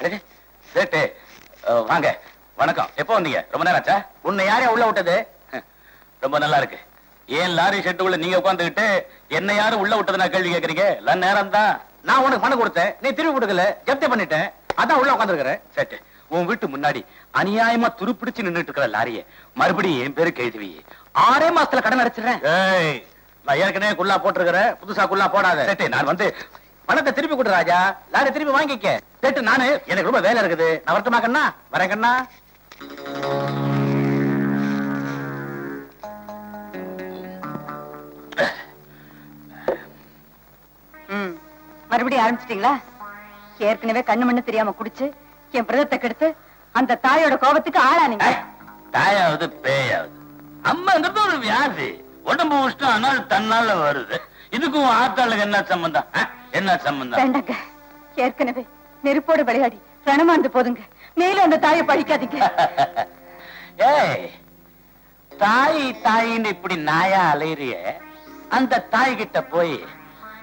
சேட்டு. வாங்க வணக்கம். எப்போ வந்தீங்க? ரொம்ப நேரம் ஆச்சா உன்னை யாரையா உள்ள விட்டது? ரொம்ப நல்லா இருக்கு. ஏன் லாரி ஷெட்டுக்குள்ள நீங்க உட்காந்துக்கிட்டு என்ன யாரும் உள்ள விட்டது நான் கேள்வி கேக்குறீங்க எல்லாம் நேரம் தான் நான் உனக்கு பணம் கொடுத்தேன். நீ திருப்பி கொடுக்கல. ஜப்தி பண்ணிட்டேன். அதான் உள்ள உட்காந்துருக்கிறேன் சேட்டு உன் வீட்டு முன்னாடி அநியாயமா துருப்பிடிச்சு நின்னுட்டு இருக்கிற லாரிய மறுபடியும் என் பேரு கேள்வி ஆறே மாசத்துல கடன் அடைச்சிடுறேன். ஏய் நான் ஏற்கனவே குல்லா போட்டிருக்கிறேன். புதுசா குல்லா போடாத. சேட்டு நான் வந்து பணத்தை திருப்பி கொடு ராஜா. லாரி திருப்பி வாங்கிக்க. சேட்டு நானு எனக்கு ரொம்ப வேலை இருக்குது. நான் வரட்டுமா கண்ணா? வரேன் கண்ணா. மறுபடியும் ஆரம்பிச்சிட்டீங்களா? ஏற்கனவே கண்ணு மண்ணு தெரியாம குடிச்சு என் பிரதத்தை கெடுத்து அந்த தாயோட கோபத்துக்கு ஆளானீங்க. தாயாவது பேயாவது. அம்மாங்கிறது ஒரு வியாதி. உடம்பு உஷ்டம் ஆனால் தன்னால வருது. இதுக்கும் ஆத்தாளுக்கு என்ன சம்பந்தம்? என்ன சம்பந்தம்? வேண்டாங்க. ஏற்கனவே நெருப்போடு விளையாடி ரணமாந்து போதுங்க. மேலும் அந்த தாயை பழிக்காதீங்க. ஏய் தாய் தாயின்னு இப்படி நாயா அலையறிய? அந்த தாய் கிட்ட போய்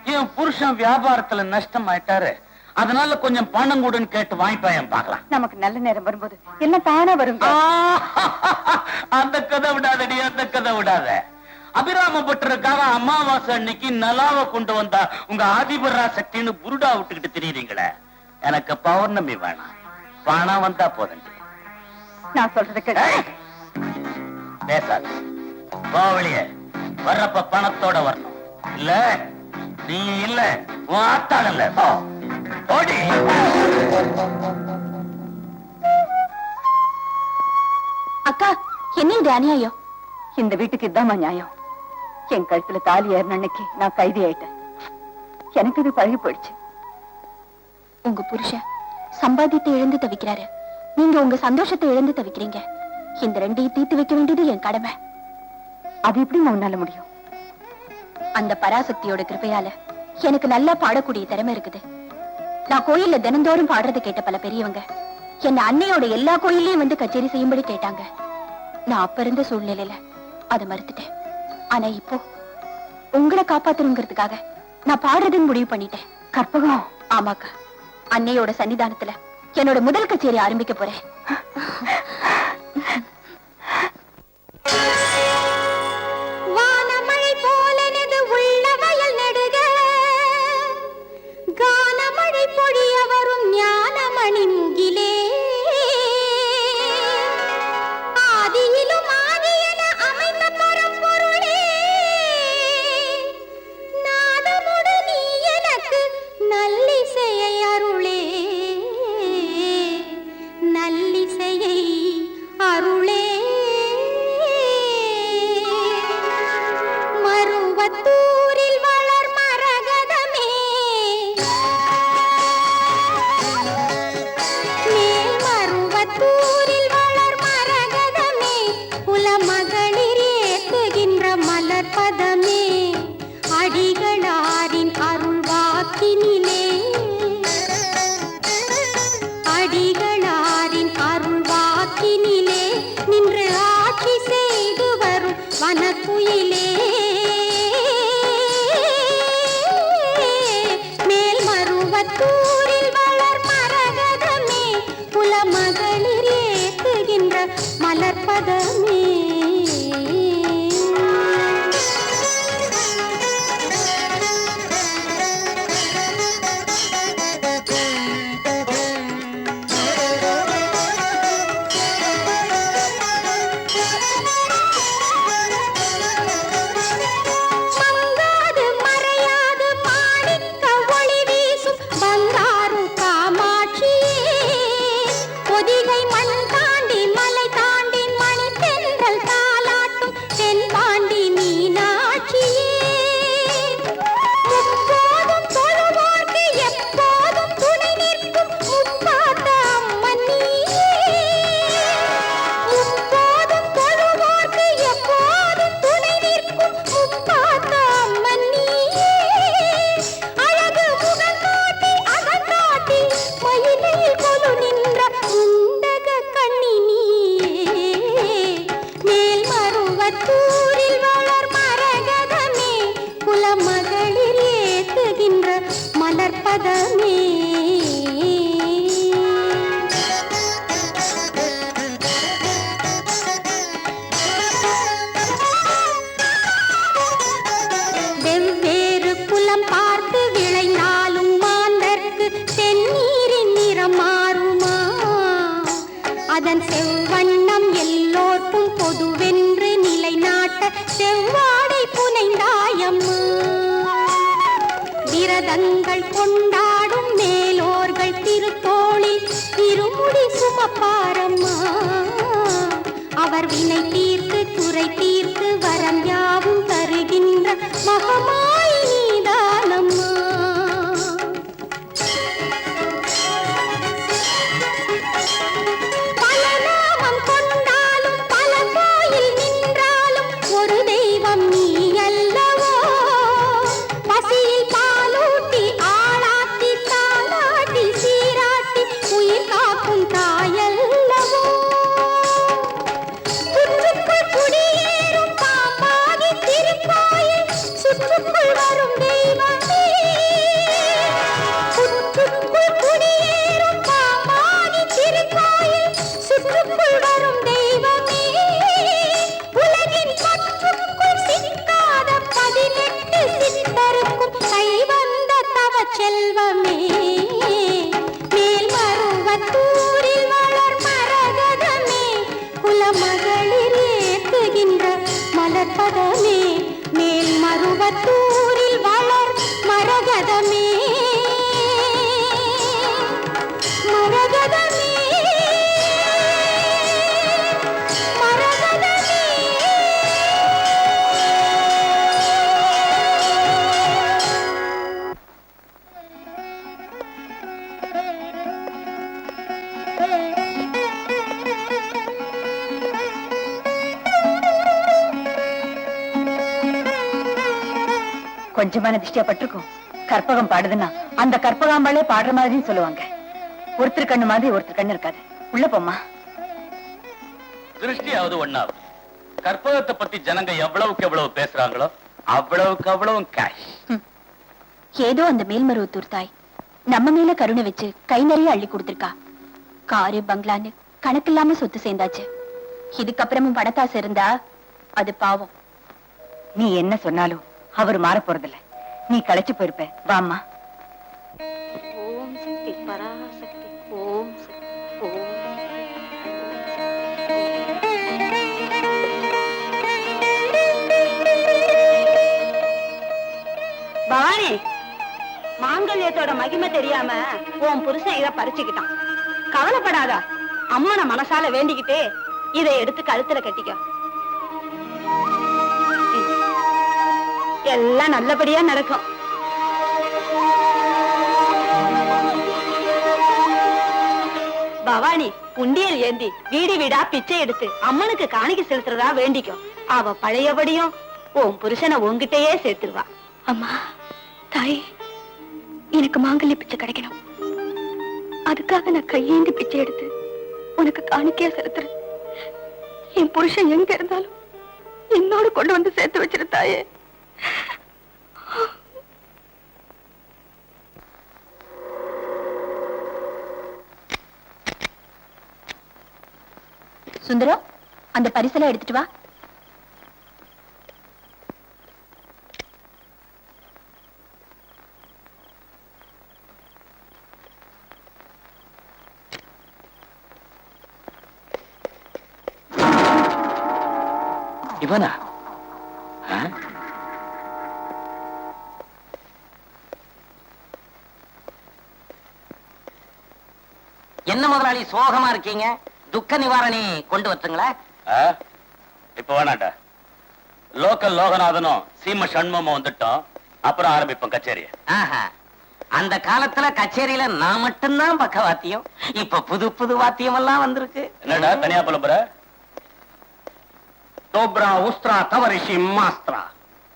என் புருஷன் வியாபாரத்துல நஷ்டம் ஆயிட்டாரு அதனால கொஞ்சம் பணம் கொடுன்னு கேட்டு வாங்கிப்பாயன் பார்க்கலாம். நமக்கு நல்ல நேரம் வரும்போது எல்லாம் தானா வருங்க. அந்த கதை விடாதடி அந்த கதை விடாத. அபிராம பட்டருக்காக அமாவாசை அன்னைக்கு நலாவை கொண்டு வந்தா உங்க ஆதிபரா சக்தின்னு புருடா விட்டுக்கிட்டு தெரியுறீங்களே. எனக்கு பௌர்ணமி வேணாம். பணம் வந்தா போதும் நான் சொல்றது கேட்டு ஏய்! பேசாத. போவழிய வர்றப்ப பணத்தோட வரணும். இல்ல? நீ இல்ல. உன் ஆத்தாள் இல்ல. ஓடி. அக்கா என்ன இது அநியாயம்? இந்த வீட்டுக்கு இதாம்மா நியாயம். என் கழுத்துல தாலி ஏறின அன்னைக்கு நான் கைதி ஆயிட்டேன் எனக்கு இது பழகி போயிடுச்சு. உங்க புருஷன் சம்பாதித்து இழந்து தவிக்கிறாரு. நீங்க உங்க சந்தோஷத்தை இழந்து தவிக்கிறீங்க. இந்த ரெண்டையும் தீர்த்து வைக்க வேண்டியது என் கடமை. அது எப்படி உன்னால முடியும்? அந்த பராசக்தியோட கிருபையால எனக்கு நல்லா பாடக்கூடிய திறமை இருக்குது. நான் கோயில்ல தினந்தோறும் பாடுறது கேட்ட பல பெரியவங்க என்ன அன்னையோட எல்லா கோயில்லயும் வந்து கச்சேரி செய்யும்படி கேட்டாங்க. நான் அப்ப இருந்த சூழ்நிலையில அதை மறுத்துட்டேன். ஆனா இப்போ உங்களை காப்பாத்தணுங்கிறதுக்காக நான் பாடுறதுன்னு முடிவு பண்ணிட்டேன். கற்பகம். ஆமாக்கா. அன்னையோட சன்னிதானத்துல என்னோட முதல் கச்சேரி ஆரம்பிக்க போறேன். தீர்த்து கொஞ்சமான திஷ்டியா பட்டிருக்கும். கற்பகம் பாடுதுன்னா அந்த கற்பகாம்பாளே பாடுற மாதிரின்னு சொல்லுவாங்க. ஒருத்தர் கண்ணு மாதிரி ஒருத்தர் கண்ணு இருக்காது. உள்ள போம்மா. திருஷ்டியாவது ஒண்ணாவது. கற்பகத்தை பத்தி ஜனங்க எவ்வளவுக்கு எவ்வளவு பேசுறாங்களோ அவ்வளவுக்கு அவ்வளவு கேஷ் ஏதோ அந்த மேல்மருவத்தூர் தாய் நம்ம மேல கருணை வச்சு கை நிறைய அள்ளி கொடுத்திருக்கா. காரு பங்களான்னு கணக்கில்லாம சொத்து சேர்ந்தாச்சு. இதுக்கப்புறமும் பணத்தாசை இருந்தா அது பாவம். நீ என்ன சொன்னாலும் அவர் மாற போறதில்ல. நீ களைச்சு போயிருப்ப. வாமா ஓம் சக்தி பராசக்தி. ஓம் சக்தி ஓம் பவானி மாங்கல்யத்தோட மகிமை தெரியாம உன் புருஷன் இத பறிச்சுக்கிட்டான். கவலைப்படாத. அம்மனை மனசால வேண்டிக்கிட்டு இதை எடுத்து கழுத்துல கட்டிக்க. எல்லாம் நல்லபடியா நடக்கும். பவானி உண்டியல் ஏந்தி வீடு வீடா பிச்சை எடுத்து அம்மனுக்கு காணிக்கை செலுத்துறதா வேண்டிக்கும். அவ பழையபடியும் உன் புருஷனை உங்ககிட்டயே சேர்த்துருவா. அம்மா தாய் எனக்கு மாங்கல்ய பிச்சை கிடைக்கணும். அதுக்காக நான் கையேந்தி பிச்சை எடுத்து உனக்கு காணிக்கையா செலுத்துறேன். என் புருஷன் எங்க இருந்தாலும் என்னோட கொண்டு வந்து சேர்த்து வச்சிருந்தாயே சுந்தரம் அந்த பரிசெல்லாம் எடுத்துட்டு வா இவனா என்ன முதலாளி சோகமா இருக்கீங்க? துக்க நிவாரணி கொண்டு வரட்டுங்களா? இப்ப வேணாண்டா. லோக்கல் லோகநாதனும் சீம சண்முகமும் வந்துட்டோம். அப்புறம் ஆரம்பிப்போம் கச்சேரிய. ஆஹா. அந்த காலத்துல கச்சேரியில நான் மட்டும்தான் பக்கவாத்தியம். இப்ப புது புது வாத்தியம் எல்லாம் வந்திருக்கு. என்னடா தனியா புலம்புற டோப்ரா உஸ்திரா தவரிஷி மாஸ்திரா.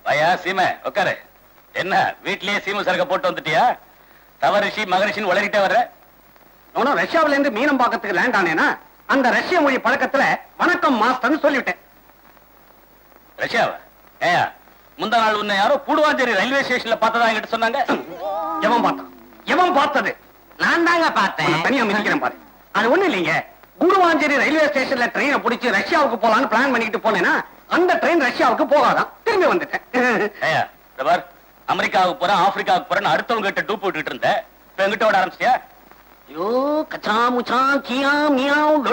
பையா சீமை உட்காரு என்ன வீட்லயே சீம சரக்க போட்டு வந்துட்டியா? தவரிஷி மகரிஷின்னு உளறிட்டே வர்ற? நானும் ரஷ்யாவில இருந்து மீனம் பாக்கத்துக்கு லேண்ட் ஆனேனா அந்த ரஷ்ய மொழி பழக்கத்துல வணக்கம் மாஸ்டர்னு சொல்லிவிட்டேன். ரஷ்யாவா? ஏயா முந்தா நாள் உன்னை யாரோ கூடுவாஞ்சேரி ரயில்வே ஸ்டேஷன்ல பார்த்ததா என்கிட்ட சொன்னாங்க? எவன் பார்த்தான்? எவன் பார்த்தது? நான் தாங்க பார்த்தேன். தனியா மிதிக்கிறேன் பாரு. அது ஒண்ணு இல்லைங்க. குருவாஞ்சேரி ரயில்வே ஸ்டேஷன்ல ட்ரெயினை பிடிச்சு ரஷ்யாவுக்கு போலான்னு பிளான் பண்ணிட்டு போனேன்னா அந்த ட்ரெயின் ரஷ்யாவுக்கு போகாதான். திரும்பி வந்துட்டேன். அமெரிக்காவுக்கு போறேன் ஆப்பிரிக்காவுக்கு போறேன்னு அடுத்தவங்க கிட்ட டூப் போட்டுட்டு இருந்த இப்ப எங்கிட்ட ஓட ஆரம்பிச்சியா ஐயோ கச்சா முச்சா கியா மியாவ்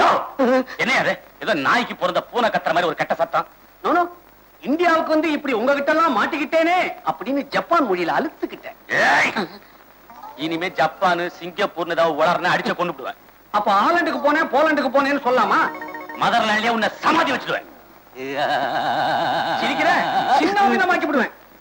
யோ, என்ன அது ஏதோ நாய்க்கு பிறந்த பூனை கத்துற மாதிரி ஒரு கெட்ட சத்தம். No, no. இந்தியாவுக்கு வந்து இப்படி உங்ககிட்ட எல்லாம் மாட்டிக்கிட்டேனே அப்படின்னு ஜப்பான் மொழியில அழுத்துக்கிட்டேன்! இனிமே ஜப்பானு சிங்கப்பூர்னு ஏதாவது உளர்னா அடிச்ச கொண்டு விடுவேன். அப்ப ஆலண்டுக்கு போனேன் போலண்டுக்கு போனேன்னு சொல்லலாமா மதர்லாண்ட்லயே உன்னை சமாதி வச்சிடுவேன். சிரிக்கிற சின்ன மாக்கி விடுவேன்